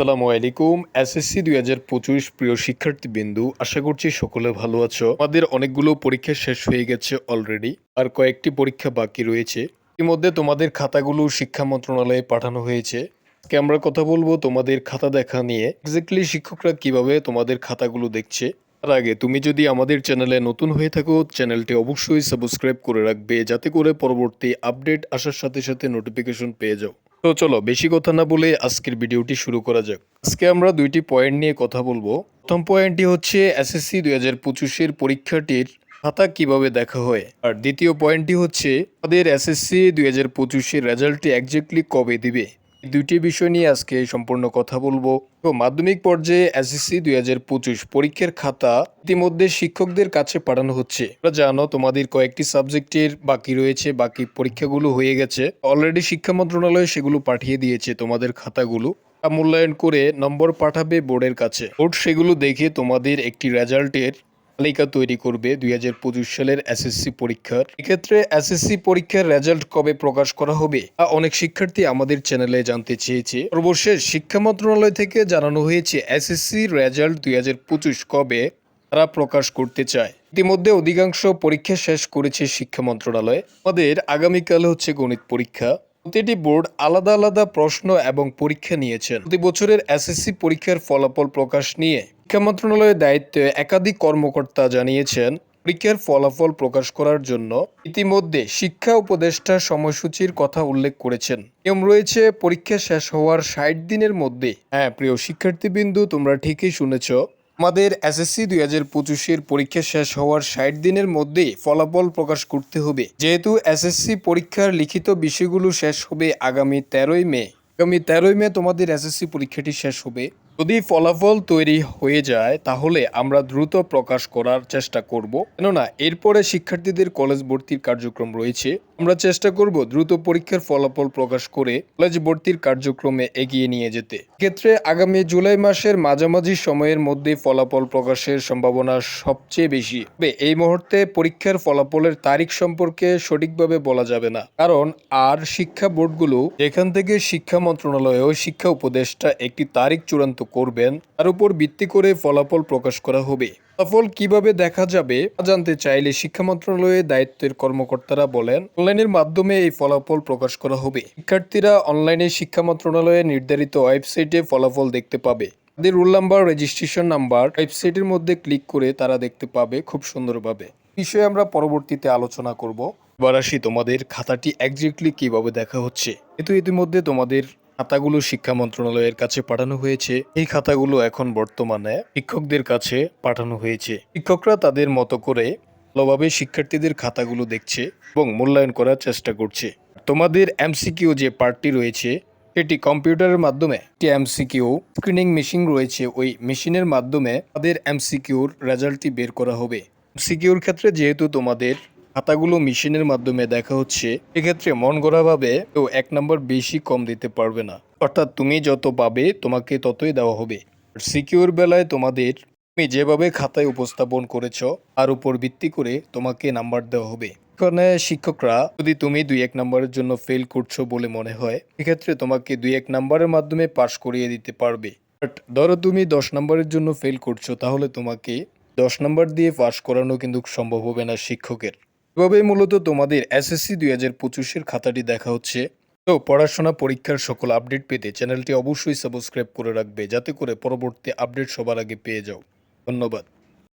আসসালামু আলাইকুম। এসএসসি দুই হাজার পঁচিশ প্রিয় শিক্ষার্থীবৃন্দু, আশা করছি সকলে ভালো আছো। আমাদের অনেকগুলো পরীক্ষা শেষ হয়ে গেছে অলরেডি আর কয়েকটি পরীক্ষা বাকি রয়েছে। ইতিমধ্যে তোমাদের খাতাগুলো শিক্ষা মন্ত্রণালয়ে পাঠানো হয়েছে। আজকে আমরা কথা বলব তোমাদের খাতা দেখা নিয়ে। এক্স্যাক্টলি শিক্ষকরা কীভাবে তোমাদের খাতাগুলো দেখছে? তার আগে তুমি যদি আমাদের চ্যানেলে নতুন হয়ে থাকো, চ্যানেলটি অবশ্যই সাবস্ক্রাইব করে রাখবে, যাতে করে পরবর্তী আপডেট আসার সাথে সাথে নোটিফিকেশন পেয়ে যাও। তো চলো বেশি কথা না বলে আজকের ভিডিওটি শুরু করা যাক। আজকে আমরা দুইটি পয়েন্ট নিয়ে কথা বলব। প্রথম পয়েন্টটি হচ্ছে এসএসসি দুই হাজার পঁচিশের পরীক্ষাটির খাতা কীভাবে দেখা হয়? আর দ্বিতীয় পয়েন্টটি হচ্ছে তাদের এসএসসি দুই হাজার পঁচিশের রেজাল্টটি একজাক্টলি কবে দিবে? দুইটি বিষয় নিয়ে আজকে সম্পূর্ণ কথা বলব। তো মাধ্যমিক পর্যায়ে এসএসসি দুই হাজার পঁচিশ পরীক্ষার খাতা ইতিমধ্যে শিক্ষকদের কাছে পাঠানো হচ্ছে। তোমরা জানো, তোমাদের কয়েকটি সাবজেক্টের বাকি রয়েছে, বাকি পরীক্ষাগুলো হয়ে গেছে। অলরেডি শিক্ষা মন্ত্রণালয় সেগুলো পাঠিয়ে দিয়েছে তোমাদের খাতাগুলো। মূল্যায়ন করে নম্বর পাঠাবে বোর্ডের কাছে। বোর্ড সেগুলো দেখে তোমাদের একটি রেজাল্টের তালিকা তৈরি করবে দুই হাজার পঁচিশ সালের এসএসসি পরীক্ষার। এক্ষেত্রে এসএসসি পরীক্ষার রেজাল্ট কবে প্রকাশ করা হবে, তা অনেক শিক্ষার্থী আমাদের চ্যানেলে জানতে চেয়েছে। সর্বশেষ শিক্ষা মন্ত্রণালয় থেকে জানানো হয়েছে, এসএসসি রেজাল্ট দুই হাজার পঁচিশ কবে তারা প্রকাশ করতে চায়। ইতিমধ্যে অধিকাংশ পরীক্ষা শেষ করেছে শিক্ষা মন্ত্রণালয়। আমাদের আগামীকাল হচ্ছে গণিত পরীক্ষা। প্রতিটি বোর্ড আলাদা আলাদা প্রশ্ন এবং পরীক্ষা নিয়েছেন। প্রতি বছরের এসএসসি পরীক্ষার ফলাফল প্রকাশ নিয়ে শিক্ষা মন্ত্রণালয়ের দায়িত্বে একাধিক কর্মকর্তা জানিয়েছেন, পরীক্ষার ফলাফল প্রকাশ করার জন্য ইতিমধ্যে শিক্ষা উপদেষ্টা সময়সূচির কথা উল্লেখ করেছেন। নিয়ম রয়েছে, পরীক্ষা শেষ হওয়ার ষাট দিনের মধ্যে। হ্যাঁ প্রিয় শিক্ষার্থীবৃন্দু, তোমরা ঠিকই শুনেছ। আমাদের এসএসসি দুই হাজার পঁচিশের পরীক্ষা শেষ হওয়ার ষাট দিনের মধ্যে ফলাফল প্রকাশ করতে হবে। যেহেতু এসএসসি পরীক্ষার লিখিত বিষয়গুলো শেষ হবে আগামী তেরোই মে। আগামী তেরোই মে তোমাদের এসএসসি পরীক্ষাটি শেষ হবে। যদি ফলাফল তৈরি হয়ে যায়, তাহলে আমরা দ্রুত প্রকাশ করার চেষ্টা করব। কেননা, এরপরে শিক্ষার্থীদের কলেজ ভর্তির কার্যক্রম রয়েছে। আমরা চেষ্টা করব দ্রুত পরীক্ষার ফলাফল প্রকাশ করে কলেজ ভর্তির কার্যক্রমে এগিয়ে নিয়ে যেতে। ক্ষেত্রে আগামী জুলাই মাসের মাঝামাঝি সময়ের মধ্যে ফলাফল প্রকাশের সম্ভাবনা সবচেয়ে বেশি। তবে এই মুহূর্তে পরীক্ষার ফলাফলের তারিখ সম্পর্কে সঠিকভাবে বলা যাবে না। কারণ, আর শিক্ষা বোর্ডগুলো এখান থেকে শিক্ষা মন্ত্রণালয় ও শিক্ষা উপদেষ্টা একটি তারিখ চূড়ান্ত করবেন, তার উপর ভিত্তি করে ফলাফল প্রকাশ করা হবে। ফলাফল কীভাবে দেখা যাবে, তা জানতে চাইলে শিক্ষা মন্ত্রণালয়ের দায়িত্বের কর্মকর্তারা বলেন, অনলাইনের মাধ্যমে এই ফলাফল প্রকাশ করা হবে। শিক্ষার্থীরা অনলাইনে শিক্ষা মন্ত্রণালয়ের নির্ধারিত ওয়েবসাইটে ফলাফল দেখতে পাবে। তাদের রোল নাম্বার, রেজিস্ট্রেশন নাম্বার, ওয়েবসাইটের মধ্যে ক্লিক করে তারা দেখতে পাবে খুব সুন্দরভাবে। বিষয়ে আমরা পরবর্তীতে আলোচনা করব। এবার আসি তোমাদের খাতাটি একজাক্টলি কীভাবে দেখা হচ্ছে। কিন্তু ইতিমধ্যে তোমাদের খাতাগুলো শিক্ষা মন্ত্রণালয়ের কাছে পাঠানো হয়েছে। এই খাতাগুলো এখন বর্তমানে শিক্ষকদের কাছে পাঠানো হয়েছে। শিক্ষকরা তাদের মতো করে ভালোভাবে শিক্ষার্থীদের খাতাগুলো দেখছে এবং মূল্যায়ন করার চেষ্টা করছে। তোমাদের এমসিকিউ যে পার্টটি রয়েছে এটি কম্পিউটারের মাধ্যমে একটি এমসিকিউ, স্ক্রিনিং মেশিন রয়েছে, ওই মেশিনের মাধ্যমে তাদের এমসিকিউর রেজাল্টটি বের করা হবে। এমসিকিউর ক্ষেত্রে যেহেতু তোমাদের খাতাগুলো মেশিনের মাধ্যমে দেখা হচ্ছে, এক্ষেত্রে মন গড়াভাবে কেউ এক নম্বর বেশি কম দিতে পারবে না। অর্থাৎ তুমি যত পাবে, তোমাকে ততই দেওয়া হবে। সিকিউর বেলায় তোমাদের, তুমি যেভাবে খাতায় উপস্থাপন করেছ, তার উপর ভিত্তি করে তোমাকে নাম্বার দেওয়া হবে। এখানে শিক্ষকরা, যদি তুমি দুই এক নম্বরের জন্য ফেল করছ বলে মনে হয়, এক্ষেত্রে তোমাকে দুই এক নম্বরের মাধ্যমে পাশ করিয়ে দিতে পারবে। বাট ধরো তুমি দশ নম্বরের জন্য ফেল করছ, তাহলে তোমাকে দশ নম্বর দিয়ে পাশ করানো কিন্তু সম্ভব হবে না শিক্ষকের। এভাবেই মূলত তোমাদের এসএসসি দুই হাজার পঁচিশের খাতাটি দেখা হচ্ছে। তো পড়াশোনা পরীক্ষার সকল আপডেট পেতে চ্যানেলটি অবশ্যই সাবস্ক্রাইব করে রাখবে, যাতে করে পরবর্তী আপডেট সবার আগে পেয়ে যাও। ধন্যবাদ।